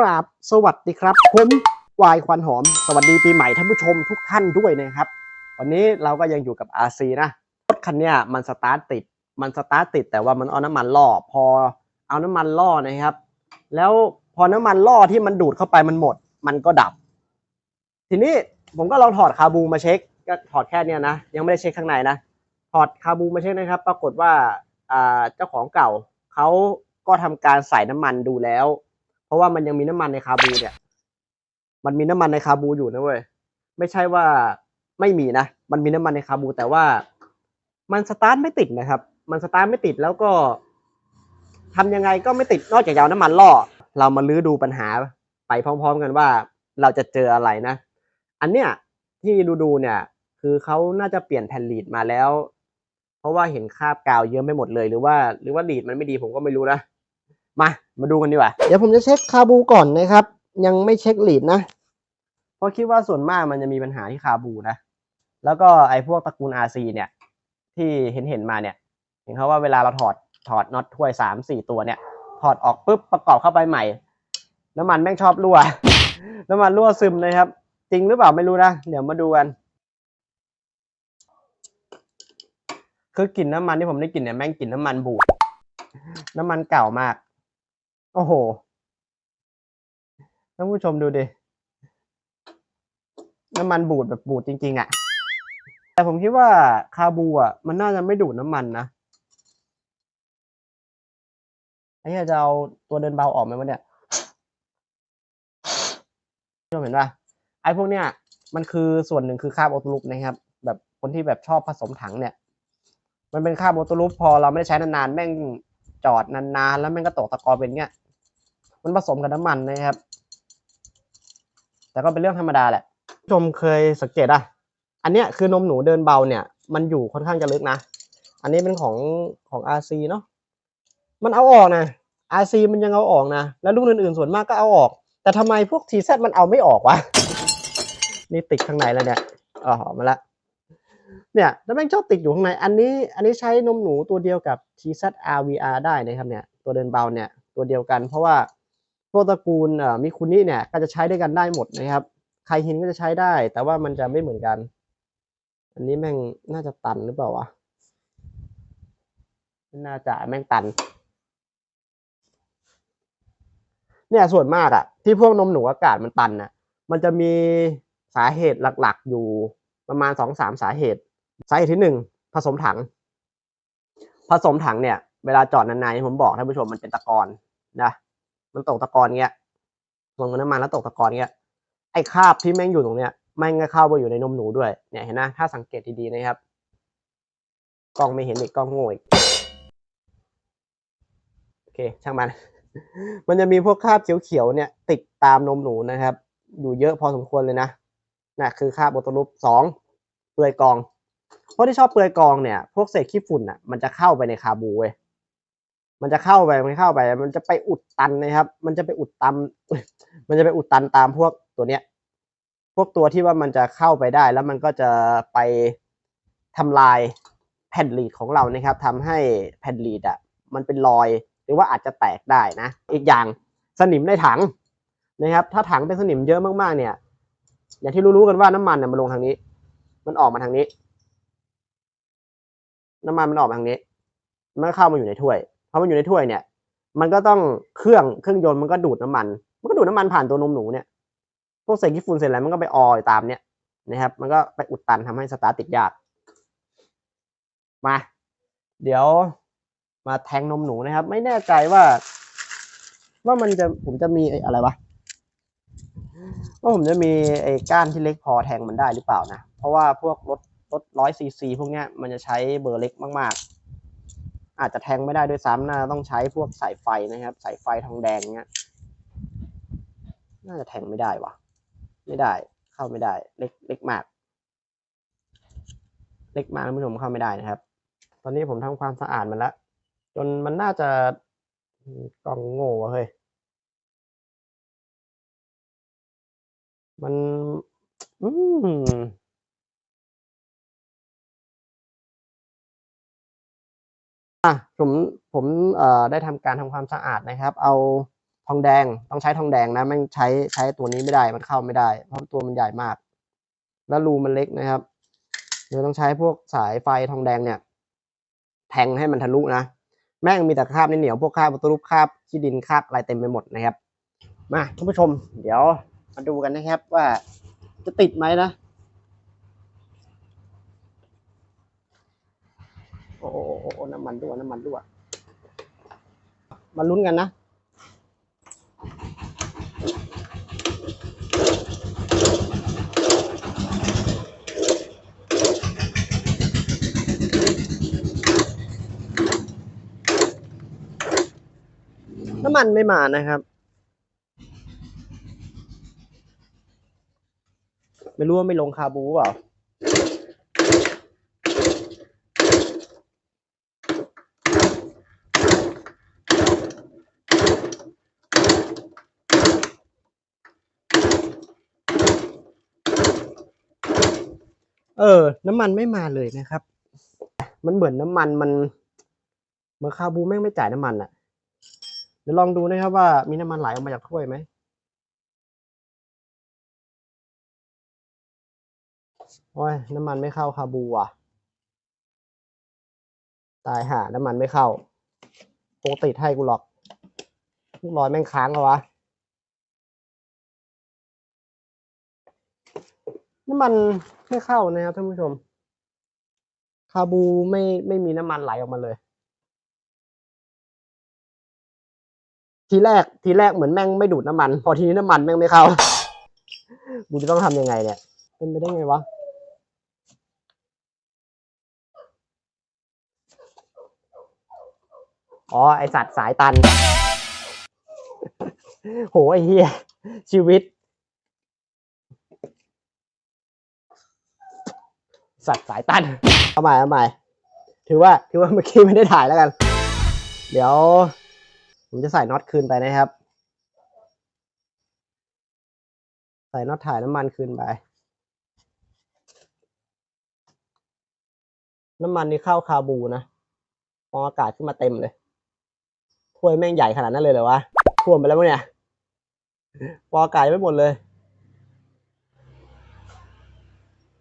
ราบสวัสดีครับ ผมวายควันหอม สวัสดีปีใหม่ท่านผู้ชมทุกท่านด้วยนะครับ วันนี้เราก็ยังอยู่กับ RC นะ รถคันเนี้ยมันสตาร์ทติด มันสตาร์ทติดแต่ว่ามันเอาน้ำมันล่อ พอเอาน้ำมันล่อนะครับ แล้วพอน้ำมันล่อที่มันดูดเข้าไปมันหมด มันก็ดับ ทีนี้ผมก็ลองถอดคาบูมาเช็ค ก็ถอดแค่เนี้ยนะ ยังไม่ได้เช็คข้างในนะ ถอดคาบูมาเช็คนะครับ ปรากฏว่าเจ้าของเก่าเขาก็ทำการใส่น้ำมันดูแล้ว ราะว่ามันยังมีน้ำมันในคาบูเนี่ย มันมีน้ำมันในคาบูอยู่นะเว้ย ไม่ใช่ว่าไม่มีนะ มันมีน้ำมันในคาบู แต่ว่ามันสตาร์ทไม่ติดนะครับ มันสตาร์ทไม่ติดแล้วก็ทำยังไงก็ไม่ติดนอกจากจะเอาน้ำมันล่อ เรามาลื้อดูปัญหาไปพร้อม ๆ กันว่าเราจะเจออะไรนะ อันเนี้ยที่ดูดูๆเนี่ย คือเขาน่าจะเปลี่ยนแผ่นลีดมาแล้ว เพราะว่าเห็นคราบกาวเยอะไม่หมดเลย หรือว่า หรือว่าลีดมันไม่ดีผมก็ไม่รู้นะ มา มาดูกันดีกว่า เดี๋ยวผมจะเช็คคาบูก่อนนะครับ ยังไม่เช็คลีดนะ เพราะคิดว่าส่วนมากมันจะมีปัญหาที่คาบูนะ แล้วก็ไอ้พวกตระกูล RC เนี่ย ที่เห็นเห็นๆมาเนี่ย เห็นเขาว่าเวลาเราถอดถอดน็อตถ้วยสามสี่ตัวเนี่ย ถอดออกปุ๊บประกอบเข้าไปใหม่ น้ำมันแม่งชอบรั่ว น้ำมันรั่วซึมนะครับ จริงหรือเปล่าไม่รู้นะ เดี๋ยวมาดูกัน คือกลิ่นน้ำมันที่ผมได้กลิ่นเนี่ยแม่งกลิ่นน้ำมันบูดน้ำมันเก่ามาก โอ้โห ท่านผู้ชมดูดิ น้ำมันบูดแบบบูดจริง ๆอะ แต่ผมคิดว่าคาบูอะ มันน่าจะไม่ดูดน้ำมันนะไอ้เหี้ยจะเอาตัวเดินเบาออกไหมวะเนี่ยผู้ชมเห็นป่ะ ไอ้พวกเนี้ยมันคือส่วนหนึ่งคือคราบออโตลุปนะครับ แบบคนที่แบบชอบผสมถังเนี่ย มันเป็นคราบออโตลุปพอเราไม่ได้ใช้นานๆแม่งจอดนานๆ แล้วแม่งก็ตกตะกอนเป็นเงี้ย มันผสมกับน้ำมันนะครับ แต่ก็เป็นเรื่องธรรมดาแหละชมเคยสังเกตอะ อันเนี้ยคือนมหนูเดินเบาเนี่ย มันอยู่ค่อนข้างจะลึกนะ อันนี้เป็นของของ RC เนาะมันเอาออกนะ RC มันยังเอาออกนะ แล้วรุ่นอื่นๆส่วนมากก็เอาออก แต่ทำไมพวก TZ มันเอาไม่ออกวะนี่ติดข้างในแล้วเนี่ยอ๋อออกมาละเนี่ยแล้วแม่งชอบติดอยู่ข้างใน อันนี้ อันนี้ใช้นมหนูตัวเดียวกับ TZ RVR ได้นะครับเนี่ย ตัวเดินเบาเนี่ย ตัวเดียวกันเพราะว่า พวกตระกูลมิคุนิเนี่ยก็จะใช้ด้วยกันได้หมดนะครับใครหินก็จะใช้ได้ แต่ว่ามันจะไม่เหมือนกัน อันนี้แม่งน่าจะตันหรือเปล่าวะน่าจะแม่งตัน เนี่ยส่วนมากอะที่พวกนมหนูอากาศมันตันน่ะมันจะมีสาเหตุหลักๆอยู่ประมาณสองสามสาเหตุ สาเหตุที่หนึ่งผสมถัง ผสมถังเนี่ย เวลาจอดนานๆที่ผมบอกท่านผู้ชมมันเป็นตะกอนนะ มันตกตะกอนเงี้ยลงน้ำมันแล้วตกตะกอนเงี้ยไอ้คราบที่แม่งอยู่ตรงเนี้ยแม่งก็เข้าไปอยู่ในนมหนูด้วยเนี่ยเห็นนะถ้าสังเกตดีๆนะครับกล้องไม่เห็นอีกกล้องโง่อีกโอเคช่างมัน มันจะมีพวกคราบเขียวๆเนี่ย ติดตามนมหนูนะครับ อยู่เยอะพอสมควรเลยนะน่ะคือคราบโบตลูปสองเปลือยกองเพราะที่ชอบเปลือยกองเนี่ย พวกเศษขี้ฝุ่นอะมันจะเข้าไปในคาบูเว้ย มันจะเข้าไปมันเข้าไป มันจะไปอุดตันนะครับ มันจะไปอุดตันมันจะไปอุดตันตามพวกตัวเนี้ย พวกตัวที่ว่ามันจะเข้าไปได้ แล้วมันก็จะไปทำลายแผ่นลีดของเรานะครับทำให้แผ่นลีดอะ มันเป็นรอยหรือว่าอาจจะแตกได้นะ อีกอย่างสนิมในถังนะครับ ถ้าถังเป็นสนิมเยอะมากๆ เนี่ย อย่างที่รู้ๆกันว่าน้ำมันเนี่ยมันลงทางนี้ มันออกมาทางนี้ น้ำมันมันออกมาทางนี้ มันก็เข้ามาอยู่ในถ้วย พอมันอยู่ในถ้วยเนี่ย มันก็ต้องเครื่องเครื่องยนต์มันก็ดูดน้ำมัน มันก็ดูดน้ำมันผ่านตัวนมหนูเนี่ยพวกเศษขี้ฝุ่นเศษอะไรมันก็ไปออยตามเนี่ยนะครับ มันก็ไปอุดตันทำให้สตาร์ติดยากมา เดี๋ยวมาแทงนมหนูนะครับ ไม่แน่ใจว่า ว่ามันจะผมจะมีไอ้อะไรวะว่าผมจะมีไอ้ก้านที่เล็กพอแทงมันได้หรือเปล่านะ เพราะว่าพวกรถรถร้อยซีซีพวกเนี้ยมันจะใช้เบอร์เล็กมากๆ อาจจะแทงไม่ได้ด้วยซ้ำน่าจะต้องใช้พวกสายไฟนะครับ สายไฟทองแดงเนี้ย น่าจะแทงไม่ได้วะไม่ได้ เข้าไม่ได้ เล็กเล็กมาก เล็กมากท่านผู้ชมเข้าไม่ได้นะครับ ตอนนี้ผมทำความสะอาดมันแล้วจนมันน่าจะกล้องโง่วะเฮ้ยมัน อะผมผมเอ่อได้ทำการทำความสะอาดนะครับ เอาทองแดงต้องใช้ทองแดงนะไม่ใช้ใช้ตัวนี้ไม่ได้มันเข้าไม่ได้ เพราะตัวมันใหญ่มาก แล้วรูมันเล็กนะครับเดี๋ยวต้องใช้พวกสายไฟทองแดงเนี่ย แทงให้มันทะลุนะแม่งมีแต่คราบเหนียวพวกคราบวัตถุรูปคราบขี้ดินคราบอะไรเต็มไปหมดนะครับ มาท่านผู้ชม เดี๋ยวมาดูกันนะครับว่าจะติดไหมนะ โอ้โอโอโอน้ำมันรั่วน้ำมันรั่ว มาลุ้นกันนะ น้ำมันไม่มานะครับ ไม่รู้ว่าไม่ลงคาบูเปล่า เออ น้ำมันไม่มาเลยนะครับ มันเหมือนน้ำมันมันเหมือนคาบูแม่งไม่จ่ายน้ำมันอะเดี๋ยวลองดูนะครับว่ามีน้ำมันไหลออกมาจากถ้วยไหมโอ้ยน้ำมันไม่เข้าคาบูอะ ตายห่าน้ำมันไม่เข้าปกติให้กูหรอกลูกร้อยแม่งค้างเหรอวะ น้ำมันไม่เข้านะครับท่านผู้ชม คาบูไม่ไม่มีน้ำมันไหลออกมาเลย ทีแรกทีแรกเหมือนแม่งไม่ดูดน้ำมัน พอทีนี้น้ำมันแม่งไม่เข้ากูจะต้องทำยังไงเนี่ย เป็นไปได้ไงวะอ๋อ ไอสัตว์สายตัน โห ไอเฮียชีวิต สัตว์สายตัน เอาใหม่เอาใหม่ ถือว่าถือว่าเมื่อกี้ไม่ได้ถ่ายแล้วกัน เดี๋ยว ผมจะใส่น็อตคืนไปนะครับ ใส่น็อตถ่ายน้ำมันคืนไป น้ำมันนี่เข้าคาบูนะฟองอากาศขึ้นมาเต็มเลย ถ้วยแม่งใหญ่ขนาดนั้นเลยเหรอวะท่วมไปแล้วมั้งเนี่ยฟองอากาศไม่หมดเลย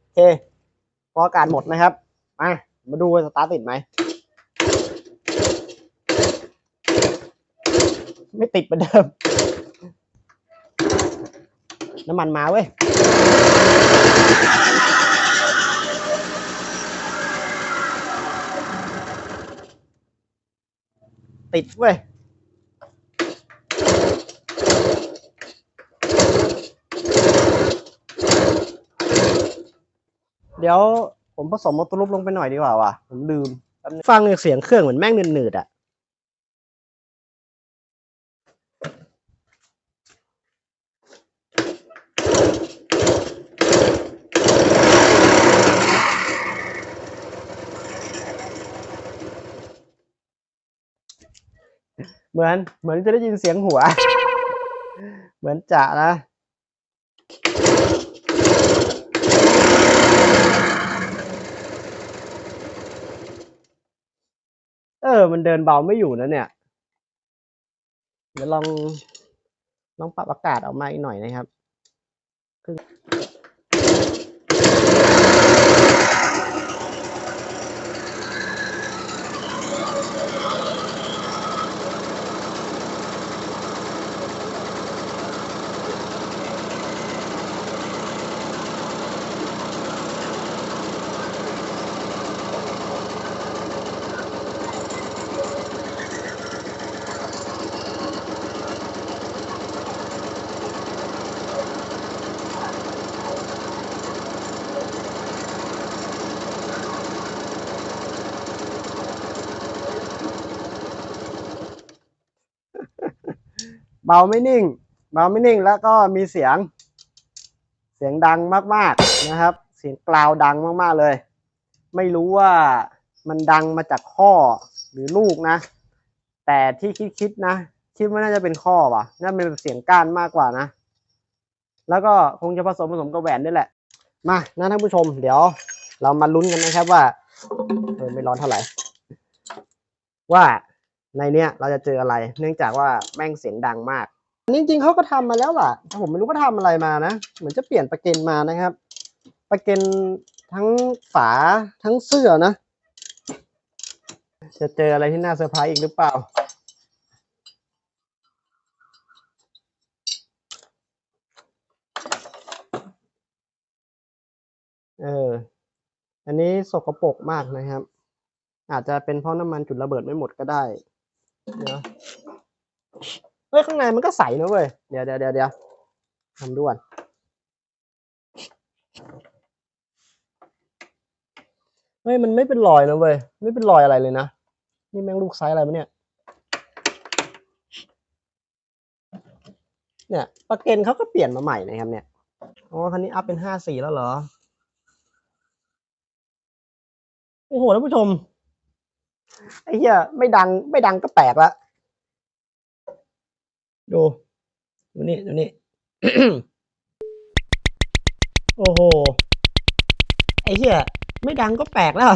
โอเค ฟออากาศหมดนะครับ มา มาดูสตาร์ทติดไหม ไม่ติดเหมือนเดิม น้ำมันมาเว้ยติดเว้ย เดี๋ยวผมผสมมอตร์ลูปลงไปหน่อยดีกว่าว่ะ ผมลืมแป๊บนึงฟังเสียงเครื่องเหมือนแม่งหนืดๆอะเหมือนเหมือนจะได้ยินเสียงหัว เหมือนจะนะ ออ มันเดินเบาไม่อยู่นะเนี่ย เดี๋ยวลองลองปรับอากาศออกมาอีกหน่อยนะครับ เบาไม่นิ่ง เบาไม่นิ่งแล้วก็มีเสียง เสียงดังมากๆนะครับ เสียงกลาวดังมากๆเลย ไม่รู้ว่ามันดังมาจากข้อหรือลูกนะ แต่ที่คิดๆนะ คิดว่าน่าจะเป็นข้อว่ะน่าเป็นเสียงก้านมากกว่านะ แล้วก็คงจะผสมผสมกับแหวนนี่แหละ มานะท่านผู้ชม เดี๋ยวเรามาลุ้นกันนะครับว่าเออไม่ร้อนเท่าไหร่ว่า ในเนี้ยเราจะเจออะไร เนื่องจากว่าแม่งเสียงดังมากจริงๆเขาก็ทำมาแล้วล่ะแต่ผมไม่รู้ว่าทำอะไรมานะ เหมือนจะเปลี่ยนประเก็นมานะครับประเก็นทั้งฝาทั้งเสื้อนะ จะเจออะไรที่น่าเซอร์ไพรส์อีกหรือเปล่า เออ อันนี้สกปรกมากนะครับ อาจจะเป็นเพราะน้ำมันจุดระเบิดไม่หมดก็ได้ เดี๋ยวเฮ้ยข้างในมันก็ใสนะเว้ย เดี๋ยวเดี๋ยวเดี๋ยวเดี๋ยวทำด่วนเฮ้ยมันไม่เป็นรอยนะเว้ย ไม่เป็นรอยอะไรเลยนะ นี่แม่งลูกไซส์อะไรวะเนี่ย เนี่ยประเกนเขาก็เปลี่ยนมาใหม่นะครับเนี่ย อ๋อคันนี้อัพเป็นห้าสี่แล้วเหรอ โอ้โหท่านผู้ชม ไอ้เหี้ยไม่ดัง ไม่ดังก็แปลกละดูดูนี่ดูนี่โอ้โหไอ้เหี้ยไม่ดังก็แปลกแล้ว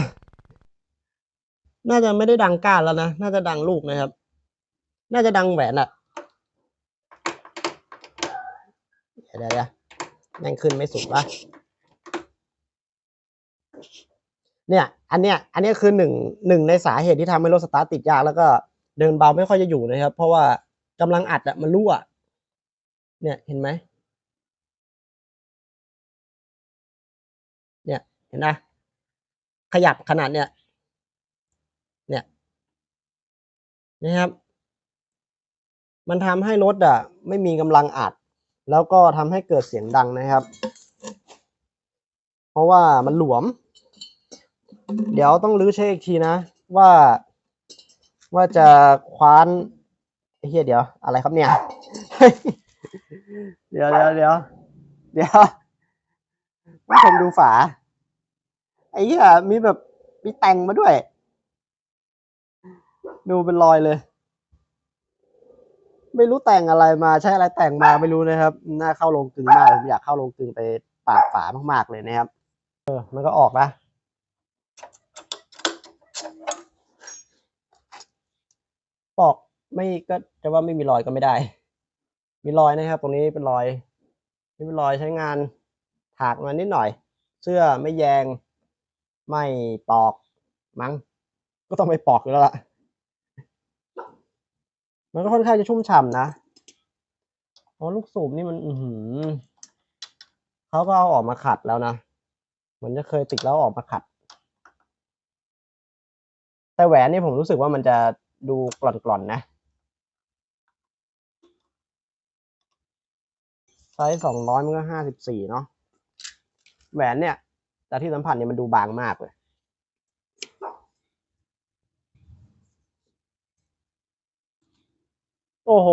น่าจะไม่ได้ดังก้านแล้วนะ น่าจะดังลูกนะครับ น่าจะดังแหวนอะเดี๋ยวเดี๋ยวเดี๋ยวแม่งขึ้นไม่สุดวะ เนี่ยอันเนี้ยอันเนี้ยคือหนึ่งหนึ่งในสาเหตุที่ทำให้รถสตาร์ทติดยากแล้วก็เดินเบาไม่ค่อยจะอยู่นะครับ เพราะว่ากำลังอัดอะมันรั่วเนี่ยเห็นไหมเนี่ยเห็นไหมขยับขนาดเนี้ยเนี่ยนะครับ มันทำให้รถอะไม่มีกำลังอัด แล้วก็ทำให้เกิดเสียงดังนะครับ เพราะว่ามันหลวม เดี๋ยวต้องรื้อเช็คอีกทีนะ ว่า ว่าจะคว้านเหี้ยเดี๋ยว อะไรครับเนี่ย เดี๋ยวเดี๋ยวเดี๋ยวเดี๋ยวผู้ชมดูฝา ไอ้เหี้ยมีแบบมีแต่งมาด้วย ดูเป็นรอยเลย ไม่รู้แต่งอะไรมาใช้อะไรแต่งมาไม่รู้นะครับ น่าเข้าโรงกึงมากผมอยากเข้าโรงกึงไปปาดฝามากๆเลยนะครับ เออ มันก็ออกนะ ปอกไม่ก็จะว่าไม่มีรอยก็ไม่ได้ มีรอยนะครับ ตรงนี้เป็นรอยนี่เป็นรอยใช้งานถากมานิดหน่อย เสื้อไม่แยง ไม่ปอกมั้ง ก็ต้องไปปอกอยู่แล้วล่ะ มันก็ค่อนข้างจะชุ่มฉ่ำนะเพราะลูกสูบนี่มัน อืเขาก็เอาออกมาขัดแล้วนะเหมือนจะเคยติดแล้วออกมาขัด แต่แหวนนี่ผมรู้สึกว่ามันจะ ดูกร่อนๆนะไซส์สองร้อยมันก็ห้าสิบสี่เนาะแหวนเนี่ย แต่ที่สัมผัสเนี่ยมันดูบางมากเลยโอ้โห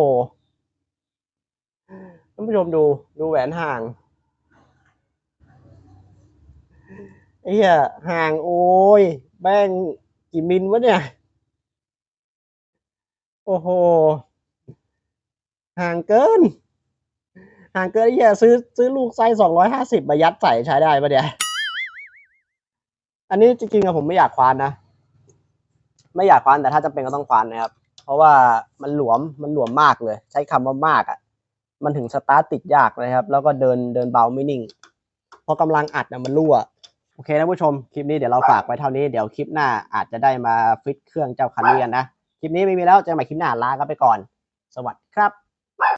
ท่านผู้ชมดูดูแหวนห่างไอ้เหี้ยห่างโอ้ยแบ้งกี่มิลวะเนี่ย โอ้โห ห่างเกิน ห่างเกินอ้เหี้ยซื้อซื้อลูกไซส์สองร้อยห้าสิบมายัดใส่ใช้ได้ปะเนี่ยอันนี้จริงๆอะผมไม่อยากควานนะ ไม่อยากควานแต่ถ้าจำเป็นก็ต้องควานนะครับ เพราะว่ามันหลวมมันหลวมมากเลย ใช้คำว่ามากอะ่ะมันถึงสตาร์ทติดยากนะครับ แล้วก็เดินเดินเบาไม่นิ่งเพราะกำลังอัดนะมันรั่วโอเคท่านผู้ชม คลิปนี้เดี๋ยวเราฝากไว้เท่านี้ เดี๋ยวคลิปหน้าอาจจะได้มาฟิตเครื่องเจ้าคันนี้กันนะ คลิปนี้ไม่มีแล้วเจอกันใหม่คลิปหน้าลากันไปก่อน สวัสดีครับ